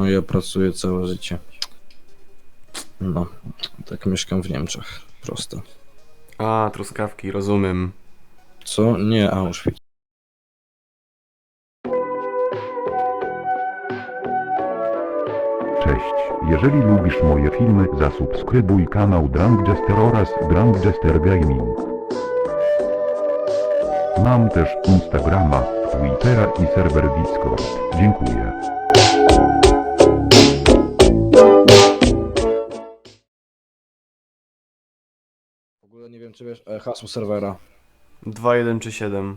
No ja pracuję całe życie. No, tak mieszkam w Niemczech. Prosto. A, truskawki, rozumiem. Co? Nie, Auschwitz. Cześć, jeżeli lubisz moje filmy, zasubskrybuj kanał Drangjester oraz Drangjester Gaming. Mam też Instagrama, Twittera i serwer Discord. Dziękuję. W ogóle nie wiem, czy wiesz e, hasło serwera. 2, 1 czy 7.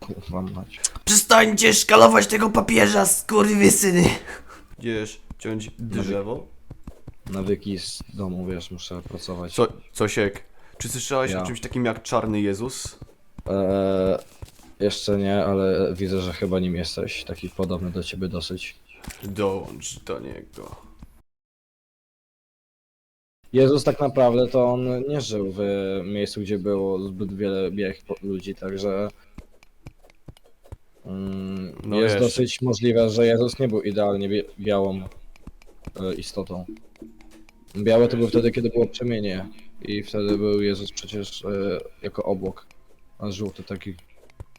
Kurwa mać. Przestańcie szkalować tego papieża, skurwysyny! Idziesz ciąć drzewo? Nawyki z domu, wiesz, muszę pracować. Co, Cosiek, czy słyszałeś Ja. o czymś takim jak Czarny Jezus? Eee, jeszcze nie, ale widzę, że chyba nim jesteś. Taki podobny do ciebie dosyć. Dołącz do niego. Jezus tak naprawdę to on nie żył w miejscu, gdzie było zbyt wiele białych po- ludzi, także mm, No jest wiesz. dosyć możliwe, że Jezus nie był idealnie bie- białą e, istotą. Białe to był wtedy, kiedy było przemienie i wtedy był Jezus przecież e, jako obłok, a żółty taki.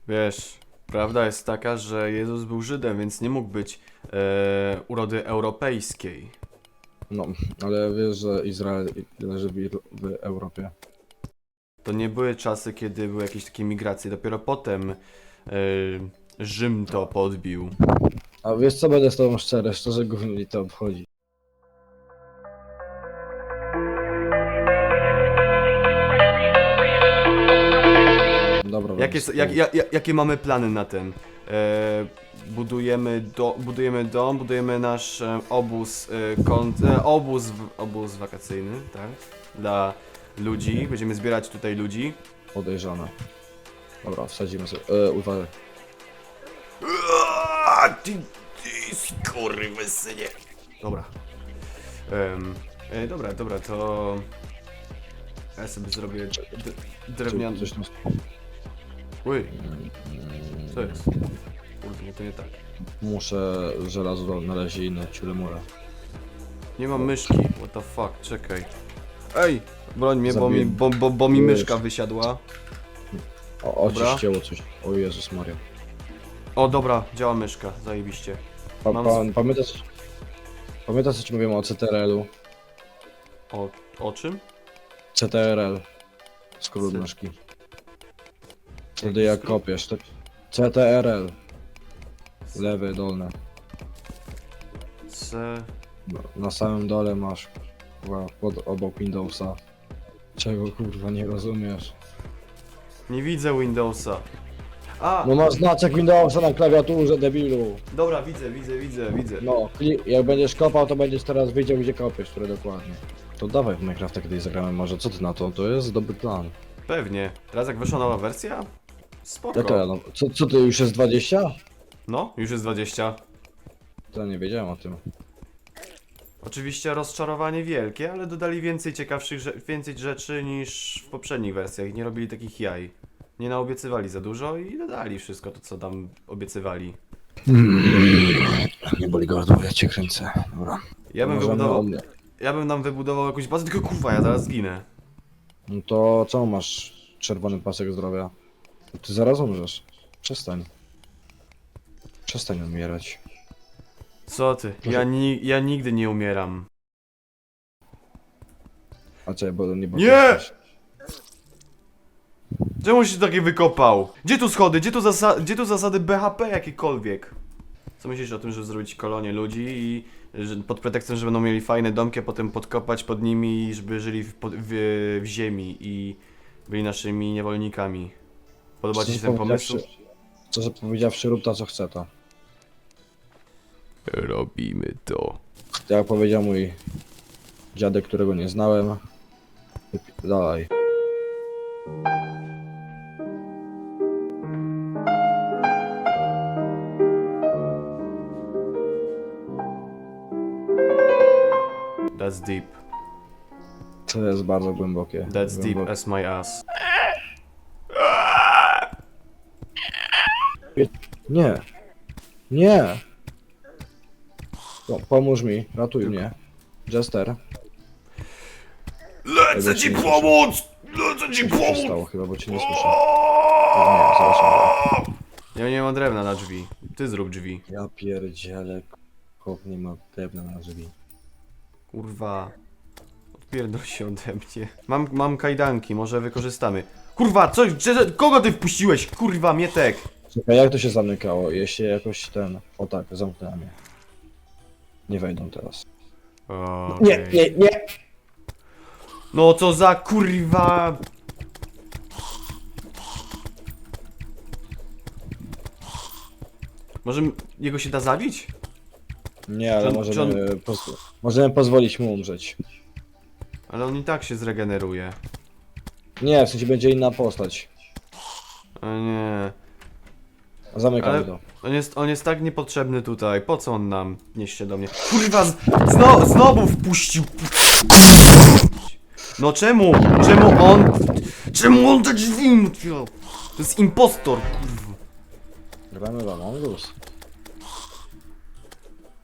Wiesz, prawda jest taka, że Jezus był Żydem, więc nie mógł być e, urody europejskiej. No, ale wiesz, że Izrael leży w, w Europie. To nie były czasy, kiedy były jakieś takie migracje. Dopiero potem e, Rzym to podbił. A wiesz co, będę z tobą szczery, szczerze gówno mi to obchodzi. Jakie, s- jak, jak, jak, jakie mamy plany na ten? E, budujemy, do, budujemy dom, budujemy nasz e, obóz, e, e, obóz, w- obóz wakacyjny, tak? Dla ludzi. Będziemy zbierać tutaj ludzi. Podejrzane. Dobra, wsadzimy sobie. E, uważaj. Ty, ty skurwysynie! Dobra. Em, e, dobra, dobra, to... Ja sobie zrobię d- drewniany... Coś tam... Uj, co jest? Kurde, nie, to nie tak. Muszę żelazo znaleźć i inne ciulemura. Nie mam myszki, what the fuck, czekaj. Ej, broń mnie, bo mi, bo, bo, bo mi Już. myszka wysiadła. O, o ci Dobra. ścięło coś. O Jezus Maria. O, dobra, działa myszka, zajebiście. Pa, Mam pa, pamiętasz... Pamiętasz co ci mówiłem o CTRL-u? O, o czym? CTRL. Skrót myszki. Wtedy jak kopiesz, to... CTRL. Lewy, dolny. C... No, Na samym dole masz kurwa, pod, obok Windowsa. Czego kurwa nie rozumiesz? Nie widzę Windowsa. A, No masz znaczek Windowsa na klawiaturze, debilu. dobra, widzę, widzę, widzę, widzę. No, kli- jak będziesz kopał, to będziesz teraz wiedział, gdzie kopiesz, które dokładnie. To dawaj w Minecrafta kiedyś zagramy może, co ty na to? To jest dobry plan. Pewnie. Teraz jak wyszła nowa wersja? Spoko. Jaka, no, co, co ty, już jest 20? No, już jest 20. To nie wiedziałem o tym. Oczywiście rozczarowanie wielkie, ale dodali więcej ciekawszych, rze- więcej rzeczy niż w poprzednich wersjach. Nie robili takich jaj. Nie naobiecywali za dużo i dodali wszystko to, co tam obiecywali. Nie boli gardło, ja cię kręcę. Dobra. Ja bym, Możemy wybudował, mnie. ja bym nam wybudował jakąś bazę, tylko kurwa, ja zaraz zginę. No to co masz? Czerwony pasek zdrowia. Ty zaraz umrzesz. Przestań. Przestań umierać. Co ty? Ja, ni ja nigdy nie umieram. A czekaj, bo nie bo Nie! Czemu się takie wykopał? Gdzie tu schody? Gdzie tu, zasa gdzie tu zasady BHP jakiekolwiek? Co myślisz o tym, żeby zrobić kolonię ludzi i że pod pretekstem, że będą mieli fajne domki, a potem podkopać pod nimi żeby żyli w, pod- w, w ziemi i byli naszymi niewolnikami? Podoba ci się ten pomysł? Szczerze powiedziawszy, rób to co chce to. Robimy to. Jak powiedział mój dziadek, którego nie znałem. Dalej. That's deep. To jest bardzo głębokie. That's deep as my ass. Nie. Nie. Po, pomóż mi, ratuj mnie. Jester. Lecę ci pomóc! Lecę ci Co się pomóc! stało chyba, bo cię nie słyszę. O, nie. Ja nie mam drewna na drzwi. Ty zrób drzwi. Ja pierdzielę. Chłop nie ma drewna na drzwi. Kurwa. Odpierdol się ode mnie. Mam, mam kajdanki, może wykorzystamy. Kurwa, coś, kogo ty wpuściłeś? Kurwa, Mietek. Czekaj, jak to się zamykało? Jeśli jakoś ten... O tak, zamknęła mnie. Nie wejdą teraz. Nie, nie, nie! No co za kurwa... Może m- jego się da zabić? Nie, ale możemy, poz możemy pozwolić mu umrzeć. Ale on i tak się zregeneruje. Nie, w sensie będzie inna postać. O nie. Zamykam Ale- to. On jest, on jest tak niepotrzebny tutaj. Po co on nam niesie do mnie? Kurwa, z, zno, znowu wpuścił. No czemu? Czemu on... Czemu on te drzwi mi otwierał? To jest impostor, kurwa. Gramy w Among Us.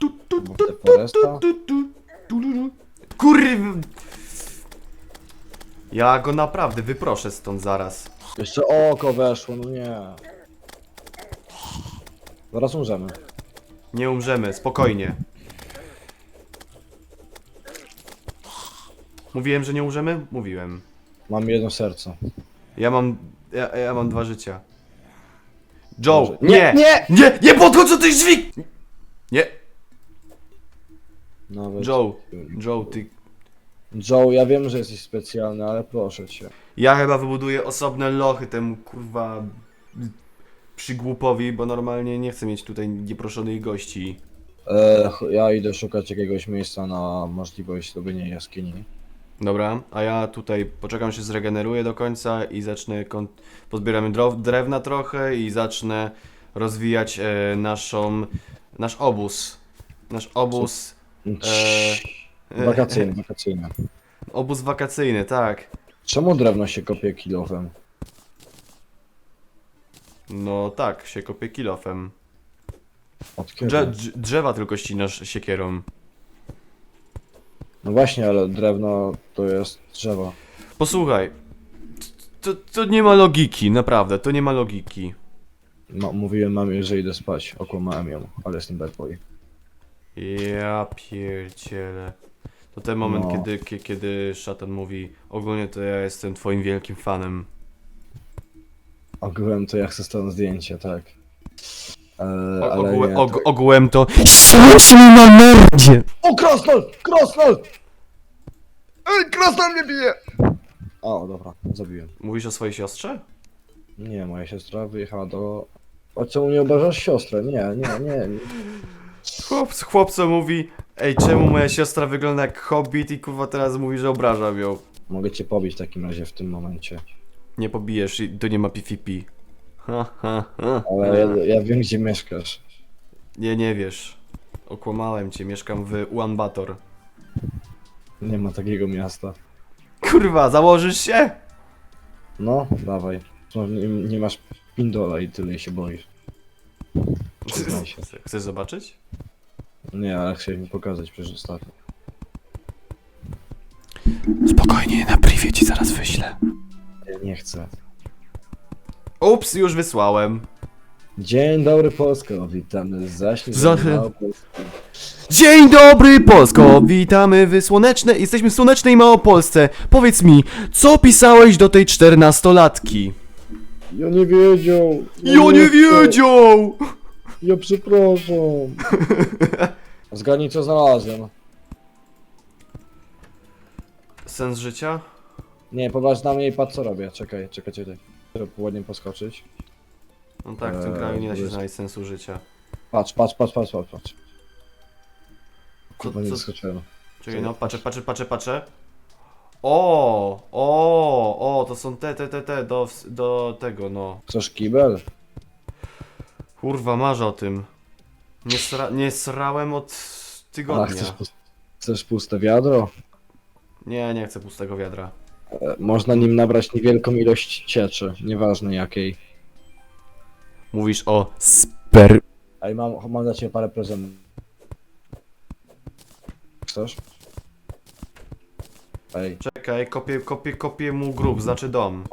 Bo w te Foresta. Tu, tu, tu, tu, tu. Kurwa. Ja go naprawdę wyproszę stąd zaraz. Jeszcze oko weszło, no nie. Zaraz umrzemy. Nie umrzemy, spokojnie. Mówiłem, że nie umrzemy? Mówiłem. Mam jedno serce. Ja mam. Ja, ja mam dwa życia. Joe! Może- Nie! Nie! Nie! Nie podchodź do tych drzwi! Nie! Nawet... Joe! Joe, ty. Joe, ja wiem, że jesteś specjalny, ale proszę cię. Ja chyba wybuduję osobne lochy temu kurwa. Przygłupowi, bo normalnie nie chcę mieć tutaj nieproszonych gości. E, ja idę szukać jakiegoś miejsca na możliwość zrobienia jaskini. Dobra, a ja tutaj poczekam się zregeneruję do końca i zacznę. Kon... Pozbieramy dro- drewna trochę i zacznę rozwijać e, naszą. nasz obóz. Nasz obóz. E, Wakacyjny, wakacyjny. Obóz wakacyjny, tak. Czemu drewno się kopie kilofem? No tak, się kopie kilofem. Od kiedy? Drze- drz- drzewa tylko ścinasz siekierą. No właśnie, ale drewno to jest drzewo. Posłuchaj. To, to nie ma logiki, naprawdę, to nie ma logiki. No, mówiłem mamie, że idę spać. Okłamałem ją, ale jestem bad boy. Ja pierdzielę. To ten moment, No. kiedy, kie- kiedy szatan mówi ogólnie to ja jestem twoim wielkim fanem. Ogółem to ja chcę stąd zdjęcie, tak. E, O, ale ogółem, nie, og, to... ogółem to... Śmierć mi na mordzie! O, Krasnal! Krasnal! Ej, Krasnal mnie bije! O, dobra, zabiłem. Mówisz o swojej siostrze? Nie, moja siostra wyjechała do... A czemu nie obrażasz siostrę? Nie, nie, nie. nie. Chłop, chłopco mówi Ej, czemu moja siostra wygląda jak hobbit i kurwa teraz mówi, że obrażam ją. Mogę cię pobić w takim razie w tym momencie. Nie pobijesz i to nie ma PvP. Ha, ha, ha. Ale ja, ja wiem, gdzie mieszkasz. Nie, nie wiesz. Okłamałem cię, mieszkam w Ulanbator. Nie ma takiego miasta. Kurwa, założysz się? No, dawaj. No, nie, nie masz pindola i tyle się boisz. Przyznaj się. Chcesz zobaczyć? Nie, ale chciałem mi pokazać przecież ostatnio. Spokojnie, na privie ci zaraz wyślę. Ja nie chcę. Ups, już wysłałem. Dzień dobry Polsko, witamy z Za- Małopolski. Dzień dobry Polsko, witamy w słonecznej, jesteśmy w słonecznej Małopolsce. Powiedz mi, co pisałeś do tej czternastolatki? Ja nie wiedział. Ja nie wiedział! Ja przepraszam. Zgadnij co znalazłem. Sens życia? Nie, popatrz na mnie i patrz co robię. Czekaj, czekaj, czekaj. Żeby ładnie poskoczyć. No tak, w tym Eee, kraju nie da się powiedz- znaleźć sensu życia. Patrz, patrz, patrz, patrz, patrz, patrz. Co, Kurwa, nie co, wyskoczyłem. czekaj, no, patrzę, patrzę, patrzę, patrzę. O, o, o, to są te, te, te, te, do, do tego, no. Chcesz kibel? Kurwa, marzę o tym. Nie, sra, nie srałem od A, tygodnia. chcesz, pus- chcesz puste wiadro? Nie, nie chcę pustego wiadra. E, Można nim nabrać niewielką ilość cieczy, nieważne jakiej. Mówisz o Sper... Ej, mam, mam dla ciebie parę prezentów. chcesz? Ej, Czekaj, kopię, kopię, kopię mu grób, znaczy dom.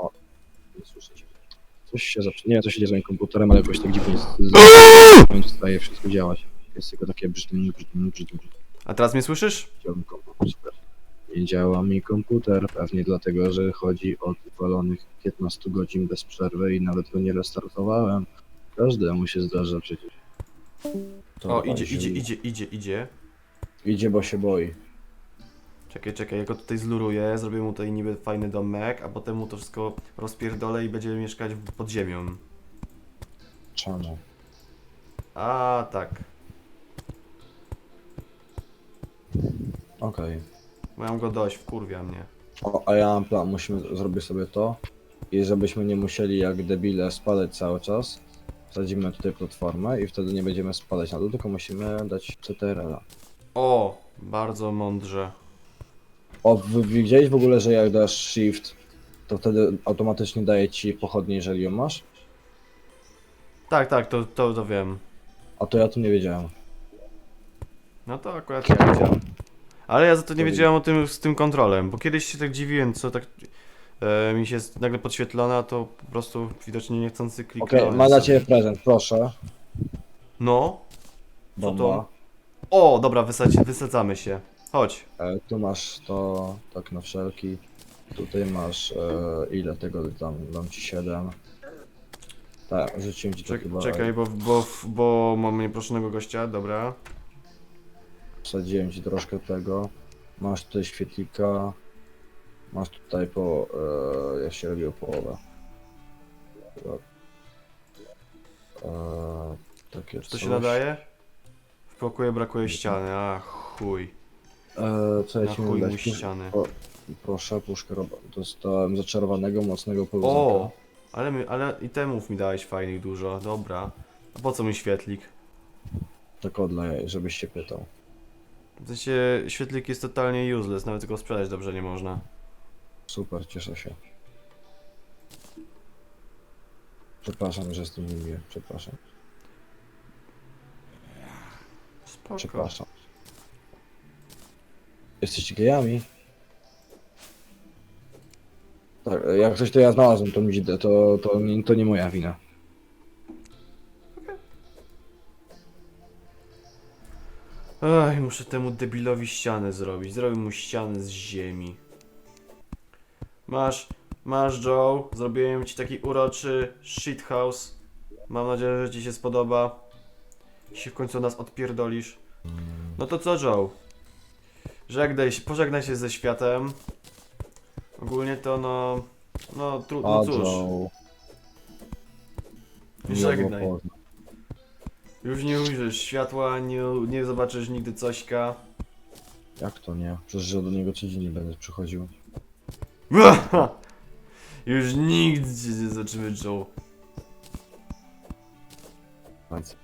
nie słyszę cię. Coś się zaczyna. Nie wiem, co się dzieje z moim komputerem, ale jakoś tak dziwnie z- z- w końcu staje wszystko działać. Jest tylko takie brzydnie, brzydnie, brzydnie. A teraz mnie słyszysz? Mi komputer. Nie działa mi komputer, pewnie dlatego, że chodzi od walonych 15 godzin bez przerwy i nawet go nie restartowałem. Każdemu się zdarza przecież. To O, idzie, się- idzie, idzie, idzie, idzie. Idzie, bo się boi. Czekaj, czekaj, ja go tutaj zluruję, zrobię mu tutaj niby fajny domek, a potem mu to wszystko rozpierdolę i będzie mieszkać w- pod ziemią. Czemu? A tak. Okej. Mam go dość, wkurwia mnie. O, a ja mam plan, musimy zrobić sobie to i żebyśmy nie musieli jak debile spadać cały czas, wsadzimy tutaj platformę i wtedy nie będziemy spadać na dół, tylko musimy dać CTRL-a. O, bardzo mądrze. O, wy widziałeś w ogóle, że jak dasz shift, to wtedy automatycznie daje ci pochodnie, jeżeli ją masz? Tak, tak, to, to, to wiem. A to ja tu nie wiedziałem. No to akurat ja wiedziałem. Ale ja za to nie wiedziałem o tym z tym kontrolem, bo kiedyś się tak dziwiłem, co tak e, mi się jest nagle podświetlone, a to po prostu widocznie niechcący Okej, kliknąłem. ma dla sobie. ciebie prezent, proszę. No. Co Bomba. to? O, dobra, wysadź, wysadzamy się. Chodź. E, tu masz to, tak na wszelki. Tutaj masz, e, ile tego tam, dam ci 7. Tak, rzuciłem ci to Czek, chyba. czekaj, bo, bo, bo mam nieproszonego gościa, dobra. Wsadziłem ci troszkę tego. Masz tutaj świetlika. Masz tutaj po. E, ja się robił połowę. Chyba. E, takie Czy to coś. się nadaje? W pokoju brakuje ściany, a chuj. E, co ja Na ci chuj mogę mu dać? ściany. O, proszę, puszkę roba. Dostałem zaczarowanego, mocnego O! pełzaka. Ale, mi, ale itemów mi dałeś fajnych dużo, dobra. A po co mi świetlik? Tak od dla jaj, żebyś się pytał. W sensie świetlik jest totalnie useless, nawet go sprzedać dobrze nie można. Super, cieszę się. Przepraszam, że jestem niemiły. Przepraszam. Spoko. Przepraszam. Jesteście gejami? Tak, jak coś to ja znalazłem to, to, nie, to nie moja wina. Ej, muszę temu debilowi ścianę zrobić. Zrobię mu ścianę z ziemi. Masz, masz Joe. Zrobiłem ci taki uroczy shithouse. Mam nadzieję, że ci się spodoba. I się w końcu nas odpierdolisz. No to co Joe? Żegnaj się, pożegnaj się ze światem. Ogólnie to no... No, tru, no A, cóż. Joe. Żegnaj. Już nie ujrzysz światła, nie, nie zobaczysz nigdy cośka. Jak to nie? Przecież ja do niego codziennie będę przychodził. Już nigdy cię nie zobaczymy, Joe. Więc-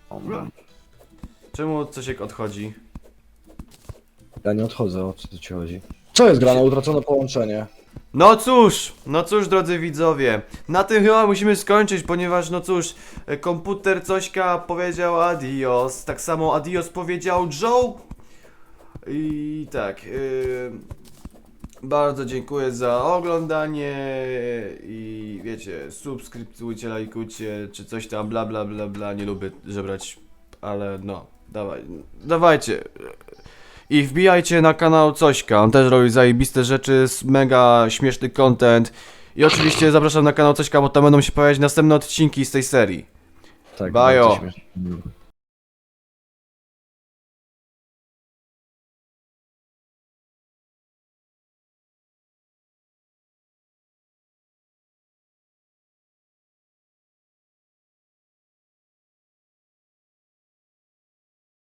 Czemu Cosiek odchodzi? Ja nie odchodzę, o co ci chodzi? Co jest grane? Utracone połączenie. No cóż, no cóż, drodzy widzowie, na tym chyba musimy skończyć, ponieważ no cóż, komputer Cośka powiedział adios, tak samo adios powiedział Joe. I tak, yy, bardzo dziękuję za oglądanie i wiecie, subskrybujcie, lajkujcie, czy coś tam, bla bla bla bla, nie lubię żebrać, ale no, dawaj, dawajcie. I wbijajcie na kanał Cośka, on też robi zajebiste rzeczy, mega śmieszny content. I oczywiście zapraszam na kanał Cośka, bo tam będą się pojawiać następne odcinki z tej serii. Tak, Bajo. bardzo śmieszne.